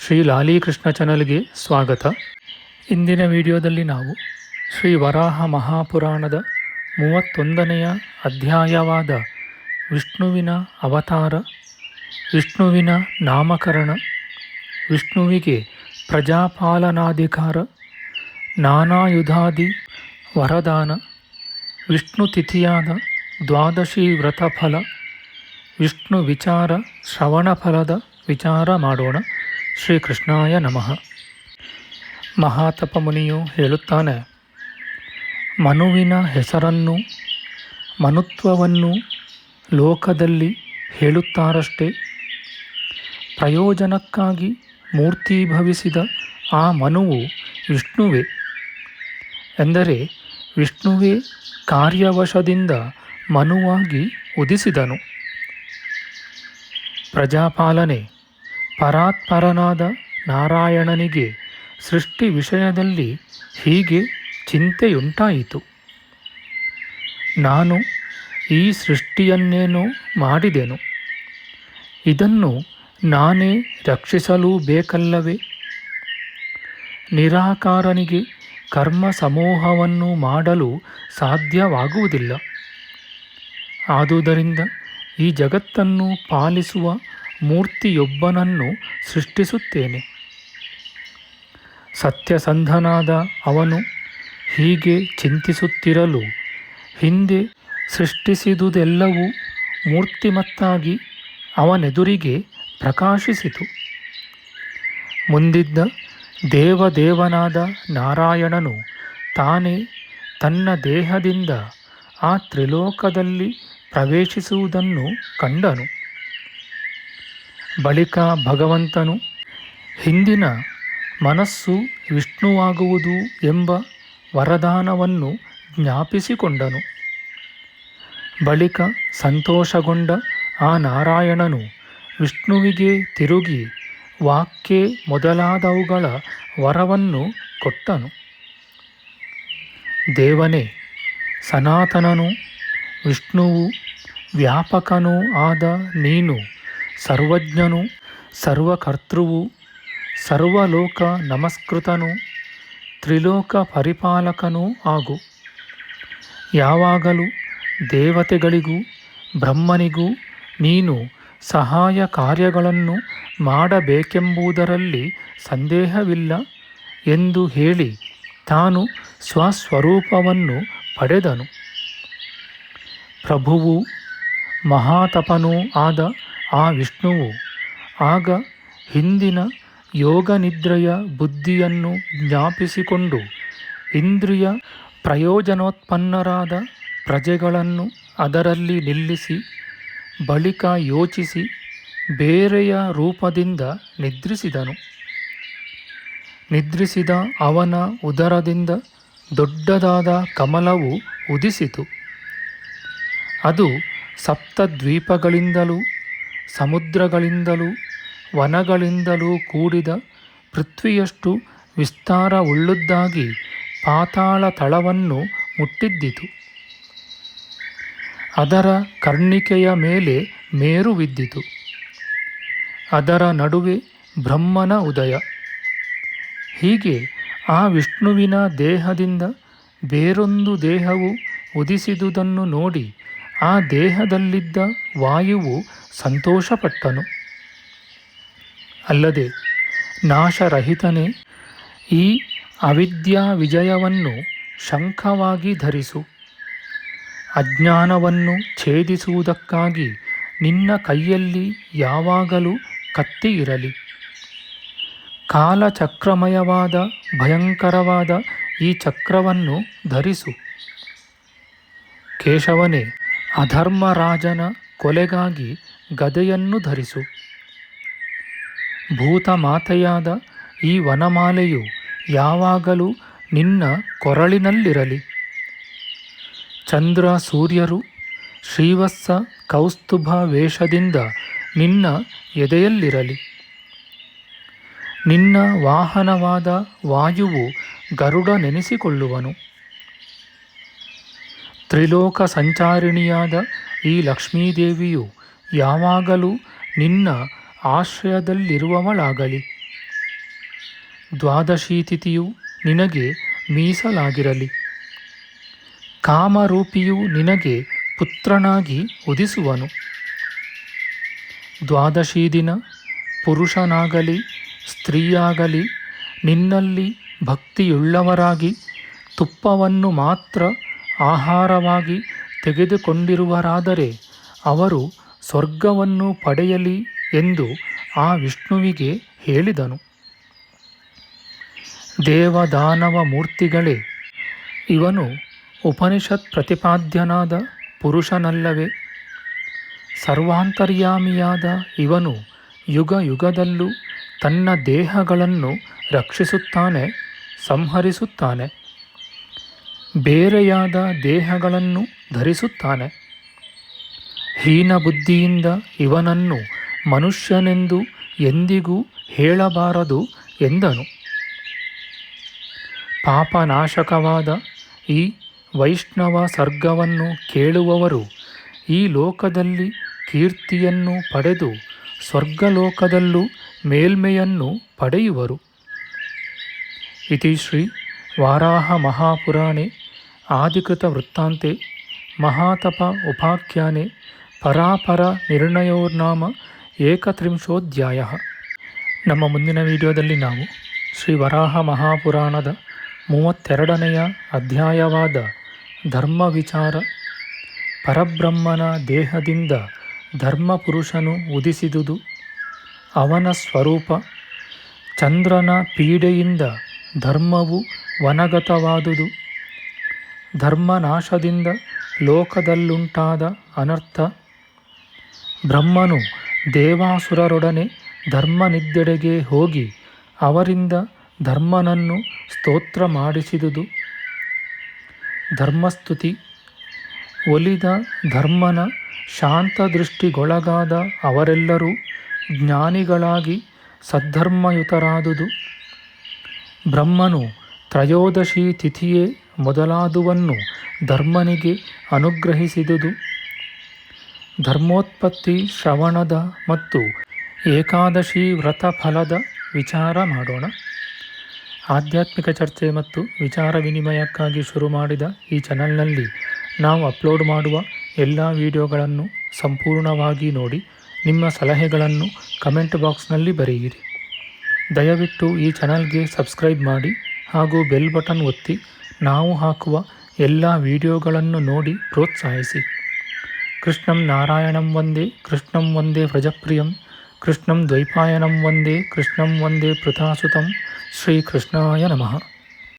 ಶ್ರೀ ಲಾಲೀಕೃಷ್ಣ ಚಾನಲ್ಗೆ ಸ್ವಾಗತ. ಇಂದಿನ ವಿಡಿಯೋದಲ್ಲಿ ನಾವು ಶ್ರೀ ವರಾಹ ಮಹಾಪುರಾಣದ ಮೂವತ್ತೊಂದನೆಯ ಅಧ್ಯಾಯವಾದ ವಿಷ್ಣುವಿನ ಅವತಾರ, ವಿಷ್ಣುವಿನ ನಾಮಕರಣ, ವಿಷ್ಣುವಿಗೆ ಪ್ರಜಾಪಾಲನಾಧಿಕಾರ, ನಾನಾಯುಧಾದಿ ವರದಾನ, ವಿಷ್ಣು ತಿಥಿಯಾದ ದ್ವಾದಶಿ ವ್ರತಫಲ, ವಿಷ್ಣು ವಿಚಾರ ಶ್ರವಣ ಫಲದ ವಿಚಾರ ಮಾಡೋಣ. ಶ್ರೀಕೃಷ್ಣಾಯ ನಮಃ. ಮಹಾತಪಮುನಿಯು ಹೇಳುತ್ತಾನೆ, ಮನುವಿನ ಹೆಸರನ್ನು, ಮನುತ್ವವನ್ನು ಲೋಕದಲ್ಲಿ ಹೇಳುತ್ತಾರಷ್ಟೇ. ಪ್ರಯೋಜನಕ್ಕಾಗಿ ಮೂರ್ತೀಭವಿಸಿದ ಆ ಮನುವು ವಿಷ್ಣುವೇ. ಎಂದರೆ ವಿಷ್ಣುವೇ ಕಾರ್ಯವಶದಿಂದ ಮನುವಾಗಿ ಉದಿಸಿದನು. ಪ್ರಜಾಪಾಲನೆ. ಪರಾತ್ಪರನಾದ ನಾರಾಯಣನಿಗೆ ಸೃಷ್ಟಿ ವಿಷಯದಲ್ಲಿ ಹೀಗೆ ಚಿಂತೆಯುಂಟಾಯಿತು. ನಾನು ಈ ಸೃಷ್ಟಿಯನ್ನೇನೋ ಮಾಡಿದೆನು. ಇದನ್ನು ನಾನೇ ರಕ್ಷಿಸಲೂ ಬೇಕಲ್ಲವೇ ನಿರಾಕಾರನಿಗೆ ಕರ್ಮ ಸಮೂಹವನ್ನು ಮಾಡಲು ಸಾಧ್ಯವಾಗುವುದಿಲ್ಲ. ಆದುದರಿಂದ ಈ ಜಗತ್ತನ್ನು ಪಾಲಿಸುವ ಮೂರ್ತಿಯೊಬ್ಬನನ್ನು ಸೃಷ್ಟಿಸುತ್ತೇನೆ. ಸತ್ಯಸಂಧನಾದ ಅವನು ಹೀಗೆ ಚಿಂತಿಸುತ್ತಿರಲು ಹಿಂದೆ ಸೃಷ್ಟಿಸಿದುದೆಲ್ಲವೂ ಮೂರ್ತಿಮತ್ತಾಗಿ ಅವನೆದುರಿಗೆ ಪ್ರಕಾಶಿಸಿತು. ಮುಂದಿದ್ದ ದೇವದೇವನಾದ ನಾರಾಯಣನು ತಾನೇ ತನ್ನ ದೇಹದಿಂದ ಆ ತ್ರಿಲೋಕದಲ್ಲಿ ಪ್ರವೇಶಿಸುವುದನ್ನು ಕಂಡನು. ಬಳಿಕ ಭಗವಂತನು ಹಿಂದಿನ ಮನಸ್ಸು ವಿಷ್ಣುವಾಗುವುದು ಎಂಬ ವರದಾನವನ್ನು ಜ್ಞಾಪಿಸಿಕೊಂಡನು. ಬಳಿಕ ಸಂತೋಷಗೊಂಡ ಆ ನಾರಾಯಣನು ವಿಷ್ಣುವಿಗೆ ತಿರುಗಿ ವಾಕ್ಯೆ ಮೊದಲಾದವುಗಳ ವರವನ್ನು ಕೊಟ್ಟನು. ದೇವನೇ, ಸನಾತನನು, ವಿಷ್ಣುವು ವ್ಯಾಪಕನೂ ಆದ ನೀನು ಸರ್ವಜ್ಞನು, ಸರ್ವಕರ್ತೃವು, ಸರ್ವಲೋಕ ನಮಸ್ಕೃತನು, ತ್ರಿಲೋಕ ಪರಿಪಾಲಕನೂ ಆಗು. ಯಾವಾಗಲೂ ದೇವತೆಗಳಿಗೂ, ಬ್ರಹ್ಮನಿಗೂ ನೀನು ಸಹಾಯ ಕಾರ್ಯಗಳನ್ನು ಮಾಡಬೇಕೆಂಬುದರಲ್ಲಿ ಸಂದೇಹವಿಲ್ಲ ಎಂದು ಹೇಳಿ ತಾನು ಸ್ವಸ್ವರೂಪವನ್ನು ಪಡೆದನು. ಪ್ರಭುವು ಮಹಾತಪನೂ ಆದ ಆ ವಿಷ್ಣುವು ಆಗ ಹಿಂದಿನ ಯೋಗನಿದ್ರೆಯ ಬುದ್ಧಿಯನ್ನು ಜ್ಞಾಪಿಸಿಕೊಂಡು ಇಂದ್ರಿಯ ಪ್ರಯೋಜನೋತ್ಪನ್ನರಾದ ಪ್ರಜೆಗಳನ್ನು ಅದರಲ್ಲಿ ನಿಲ್ಲಿಸಿ, ಬಳಿಕ ಯೋಚಿಸಿ, ಬೇರೆಯ ರೂಪದಿಂದ ನಿದ್ರಿಸಿದನು. ನಿದ್ರಿಸಿದ ಅವನ ಉದರದಿಂದ ದೊಡ್ಡದಾದ ಕಮಲವು ಉದಿಸಿತು. ಅದು ಸಪ್ತದ್ವೀಪಗಳಿಂದಲೂ ಸಮುದ್ರಗಳಿಂದಲೂ ವನಗಳಿಂದಲೂ ಕೂಡಿದ ಪೃಥ್ವಿಯಷ್ಟು ವಿಸ್ತಾರವುಳ್ಳದ್ದಾಗಿ ಪಾತಾಳ ತಳವನ್ನು ಮುಟ್ಟಿದ್ದಿತು. ಅದರ ಕರ್ಣಿಕೆಯ ಮೇಲೆ ಮೇರುವಿದ್ದಿತು ಅದರ ನಡುವೆ ಬ್ರಹ್ಮನ ಉದಯ. ಹೀಗೆ ಆ ವಿಷ್ಣುವಿನ ದೇಹದಿಂದ ಬೇರೊಂದು ದೇಹವು ಉದಿಸಿದುದನ್ನು ನೋಡಿ ಆ ದೇಹದಲ್ಲಿದ್ದ ವಾಯುವು ಸಂತೋಷಪಟ್ಟನು. ಅಲ್ಲದೆ ನಾಶರಹಿತನೇ ಈ ಅವಿದ್ಯಾ ವಿಜಯವನ್ನು ಶಂಖವಾಗಿ ಧರಿಸು. ಅಜ್ಞಾನವನ್ನು ಛೇದಿಸುವುದಕ್ಕಾಗಿ ನಿನ್ನ ಕೈಯಲ್ಲಿ ಯಾವಾಗಲೂ ಕತ್ತಿ ಇರಲಿ. ಕಾಲಚಕ್ರಮಯವಾದ, ಭಯಂಕರವಾದ ಈ ಚಕ್ರವನ್ನು ಧರಿಸು. ಕೇಶವನೇ, ಅಧರ್ಮರಾಜನ ಕೊಲೆಗಾಗಿ ಗದೆಯನ್ನು ಧರಿಸು. ಭೂತ ಮಾತೆಯಾದ ಈ ವನಮಾಲೆಯು ಯಾವಾಗಲೂ ನಿನ್ನ ಕೊರಳಿನಲ್ಲಿರಲಿ. ಚಂದ್ರ ಸೂರ್ಯರು ಶ್ರೀವತ್ಸ ಕೌಸ್ತುಭ ವೇಷದಿಂದ ನಿನ್ನ ಎದೆಯಲ್ಲಿರಲಿ. ನಿನ್ನ ವಾಹನವಾದ ವಾಯುವು ಗರುಡ ನೆನೆಸಿಕೊಳ್ಳುವನು ತ್ರಿಲೋಕ ಸಂಚಾರಿಣಿಯಾದ ಈ ಲಕ್ಷ್ಮೀದೇವಿಯು ಯಾವಾಗಲೂ ನಿನ್ನ ಆಶ್ರಯದಲ್ಲಿರುವವಳಾಗಲಿ. ದ್ವಾದಶಿ ತಿಥಿಯು ನಿನಗೆ ಮೀಸಲಾಗಿರಲಿ. ಕಾಮರೂಪಿಯು ನಿನಗೆ ಪುತ್ರನಾಗಿ ಉದಿಸುವನು. ದ್ವಾದಶಿ ದಿನ ಪುರುಷನಾಗಲಿ, ಸ್ತ್ರೀಯಾಗಲಿ, ನಿನ್ನಲ್ಲಿ ಭಕ್ತಿಯುಳ್ಳವರಾಗಿ, ತುಪ್ಪವನ್ನು ಮಾತ್ರ ಆಹಾರವಾಗಿ ತೆಗೆದುಕೊಂಡಿರುವರಾದರೆ ಅವರು ಸ್ವರ್ಗವನ್ನು ಪಡೆಯಲಿ ಎಂದು ಆ ವಿಷ್ಣುವಿಗೆ ಹೇಳಿದನು. ದೇವದಾನವ ಮೂರ್ತಿಗಳೇ, ಇವನು ಉಪನಿಷತ್ ಪ್ರತಿಪಾದ್ಯನಾದ ಪುರುಷನಲ್ಲವೇ. ಸರ್ವಾಂತರ್ಯಾಮಿಯಾದ ಇವನು ಯುಗ ಯುಗದಲ್ಲೂ ತನ್ನ ದೇಹಗಳನ್ನು ರಕ್ಷಿಸುತ್ತಾನೆ, ಸಂಹರಿಸುತ್ತಾನೆ. ಬೇರೆಯಾದ ದೇಹಗಳನ್ನು ಧರಿಸುತ್ತಾನೆ. ಹೀನ ಬುದ್ಧಿಯಿಂದ ಇವನನ್ನು ಮನುಷ್ಯನೆಂದು ಎಂದಿಗೂ ಹೇಳಬಾರದು ಎಂದನು. ಪಾಪನಾಶಕವಾದ ಈ ವೈಷ್ಣವ ಸರ್ಗವನ್ನು ಕೇಳುವವರು ಈ ಲೋಕದಲ್ಲಿ ಕೀರ್ತಿಯನ್ನು ಪಡೆದು ಸ್ವರ್ಗಲೋಕದಲ್ಲೂ ಮೇಲ್ಮೆಯನ್ನು ಪಡೆಯುವರು. ಇತಿ ಶ್ರೀ ವಾರಾಹ ಮಹಾಪುರಾಣೆ, ಆದಿಕೃತ ವೃತ್ತಾಂತೆ, ಮಹಾತಪ ಉಪಾಖ್ಯಾನೆ ಪರಾಪರ ನಿರ್ಣಯೋರ್ನಾಮ ಏಕತ್ರಿಂಶೋಧ್ಯಾಯ. ನಮ್ಮ ಮುಂದಿನ ವಿಡಿಯೋದಲ್ಲಿ ನಾವು ಶ್ರೀ ವರಾಹ ಮಹಾಪುರಾಣದ ಮೂವತ್ತೆರಡನೆಯ ಅಧ್ಯಾಯವಾದ ಧರ್ಮ ವಿಚಾರ, ಪರಬ್ರಹ್ಮನ ದೇಹದಿಂದ ಧರ್ಮಪುರುಷನು ಉದಿಸಿದುದು, ಅವನ ಸ್ವರೂಪ, ಚಂದ್ರನ ಪೀಡೆಯಿಂದ ಧರ್ಮವು ವನಗತವಾದುದು, ಧರ್ಮನಾಶದಿಂದ ಲೋಕದಲ್ಲುಂಟಾದ ಅನರ್ಥ ಬ್ರಹ್ಮನು ದೇವಾಸುರರೊಡನೆ ಧರ್ಮನಿದ್ದೆಡೆಗೆ ಹೋಗಿ ಅವರಿಂದ ಧರ್ಮನನ್ನು ಸ್ತೋತ್ರ ಮಾಡಿಸಿದುದು ಧರ್ಮಸ್ತುತಿ. ಒಲಿದ ಧರ್ಮನ ಶಾಂತದೃಷ್ಟಿಗೊಳಗಾದ ಅವರೆಲ್ಲರೂ ಜ್ಞಾನಿಗಳಾಗಿ ಸದ್ಧರ್ಮಯುತರಾದುದು. ಬ್ರಹ್ಮನು ತ್ರಯೋದಶಿ ತಿಥಿಯೇ ಮೊದಲಾದುವನ್ನು ಧರ್ಮನಿಗೆ ಅನುಗ್ರಹಿಸಿದುದು. ಧರ್ಮೋತ್ಪತ್ತಿ, ಶ್ರವಣದ ಮತ್ತು ಏಕಾದಶಿ ವ್ರತ ಫಲದ ವಿಚಾರ ಮಾಡೋಣ. ಆಧ್ಯಾತ್ಮಿಕ ಚರ್ಚೆ ಮತ್ತು ವಿಚಾರ ವಿನಿಮಯಕ್ಕಾಗಿ ಶುರು ಮಾಡಿದ ಈ ಚಾನಲ್ನಲ್ಲಿ ನಾವು ಅಪ್ಲೋಡ್ ಮಾಡುವ ಎಲ್ಲ ವಿಡಿಯೋಗಳನ್ನು ಸಂಪೂರ್ಣವಾಗಿ ನೋಡಿ, ನಿಮ್ಮ ಸಲಹೆಗಳನ್ನು ಕಮೆಂಟ್ ಬಾಕ್ಸ್ನಲ್ಲಿ ಬರೆಯಿರಿ. ದಯವಿಟ್ಟು ಈ ಚಾನಲ್ಗೆ ಸಬ್ಸ್ಕ್ರೈಬ್ ಮಾಡಿ ಹಾಗೂ ಬೆಲ್ ಬಟನ್ ಒತ್ತಿ ನಾವು ಹಾಕುವ ಎಲ್ಲ ವಿಡಿಯೋಗಳನ್ನು ನೋಡಿ ಪ್ರೋತ್ಸಾಹಿಸಿ. ಕೃಷ್ಣಂ ನಾರಾಯಣಂ ವಂದೇ ಕೃಷ್ಣಂ ವಂದೇ ವ್ರಜಪ್ರಿಯಂ ಕೃಷ್ಣಂ ದ್ವೈಪಾಯನಂ ವಂದೇ ಕೃಷ್ಣಂ ವಂದೇ ಪೃಥಾಸುತಂ ಶ್ರೀಕೃಷ್ಣಾಯ ನಮಃ